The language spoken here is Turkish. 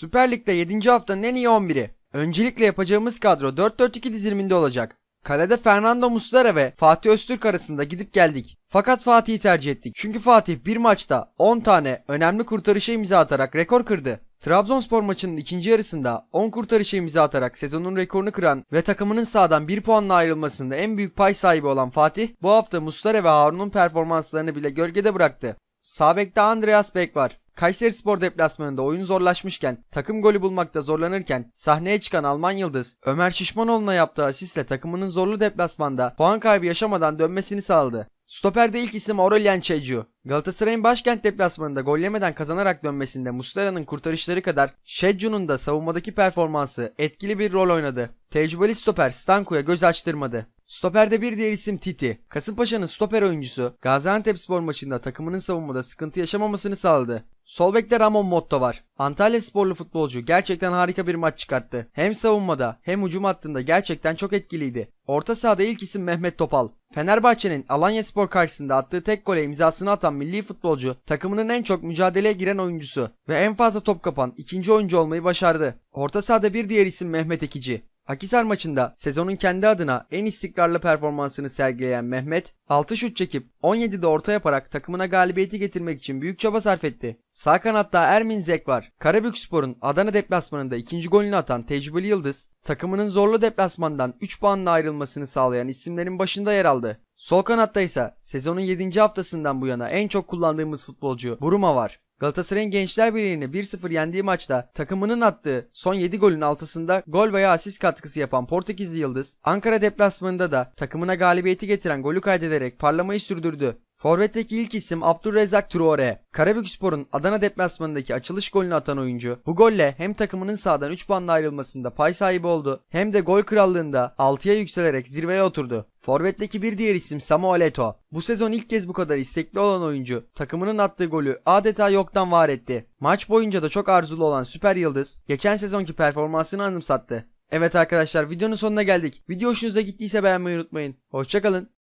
Süper Lig'de 7. haftanın en iyi 11'i. Öncelikle yapacağımız kadro 4-4-2 diziliminde olacak. Kalede Fernando Muslera ve Fatih Öztürk arasında gidip geldik. Fakat Fatih'i tercih ettik. Çünkü Fatih bir maçta 10 tane önemli kurtarışa imza atarak rekor kırdı. Trabzonspor maçının ikinci yarısında 10 kurtarışa imza atarak sezonun rekorunu kıran ve takımının sahadan 1 puanla ayrılmasında en büyük pay sahibi olan Fatih bu hafta Muslera ve Harun'un performanslarını bile gölgede bıraktı. Sağ bekte Andreas Beck var. Kayseri Spor deplasmanında oyun zorlaşmışken, takım golü bulmakta zorlanırken sahneye çıkan Alman yıldız Ömer Şişmanoğlu'na yaptığı asistle takımının zorlu deplasmanda puan kaybı yaşamadan dönmesini sağladı. Stoperde ilk isim Aurelien Çecu. Galatasaray'ın başkent deplasmanında gol yemeden kazanarak dönmesinde Muslera'nın kurtarışları kadar Şecu'nun da savunmadaki performansı etkili bir rol oynadı. Tecrübeli stoper Stanko'ya göz açtırmadı. Stoperde bir diğer isim Titi. Kasımpaşa'nın stoper oyuncusu Gaziantepspor maçında takımının savunmada sıkıntı yaşamamasını sağladı. Sol bekte Ramon Motto var. Antalya sporlu futbolcu gerçekten harika bir maç çıkarttı. Hem savunmada hem hücum hattında gerçekten çok etkiliydi. Orta sahada ilk isim Mehmet Topal. Fenerbahçe'nin Alanya Spor karşısında attığı tek gole imzasını atan milli futbolcu takımının en çok mücadeleye giren oyuncusu ve en fazla top kapan ikinci oyuncu olmayı başardı. Orta sahada bir diğer isim Mehmet Ekici. Akisar maçında sezonun kendi adına en istikrarlı performansını sergileyen Mehmet 6 şut çekip 17'de orta yaparak takımına galibiyeti getirmek için büyük çaba sarf etti. Sağ kanatta Ermin Zek var. Karabükspor'un Adana deplasmanında ikinci golünü atan tecrübeli yıldız takımının zorlu deplasmandan 3 puanla ayrılmasını sağlayan isimlerin başında yer aldı. Sol kanatta ise sezonun 7. haftasından bu yana en çok kullandığımız futbolcu Buruma var. Galatasaray'ın Gençler Birliği'ni 1-0 yendiği maçta takımının attığı son 7 golün altısında gol veya asist katkısı yapan Portekizli Yıldız, Ankara deplasmanında da takımına galibiyeti getiren golü kaydederek parlamayı sürdürdü. Forvet'teki ilk isim Abdurrezzak Traore. Karabükspor'un Adana deplasmanındaki açılış golünü atan oyuncu bu golle hem takımının sağdan 3 puanla ayrılmasında pay sahibi oldu hem de gol krallığında 6'ya yükselerek zirveye oturdu. Forvet'teki bir diğer isim Samuel Eto'o. Bu sezon ilk kez bu kadar istekli olan oyuncu takımının attığı golü adeta yoktan var etti. Maç boyunca da çok arzulu olan süper yıldız geçen sezonki performansını anımsattı. Evet arkadaşlar videonun sonuna geldik. Video hoşunuza gittiyse beğenmeyi unutmayın. Hoşçakalın.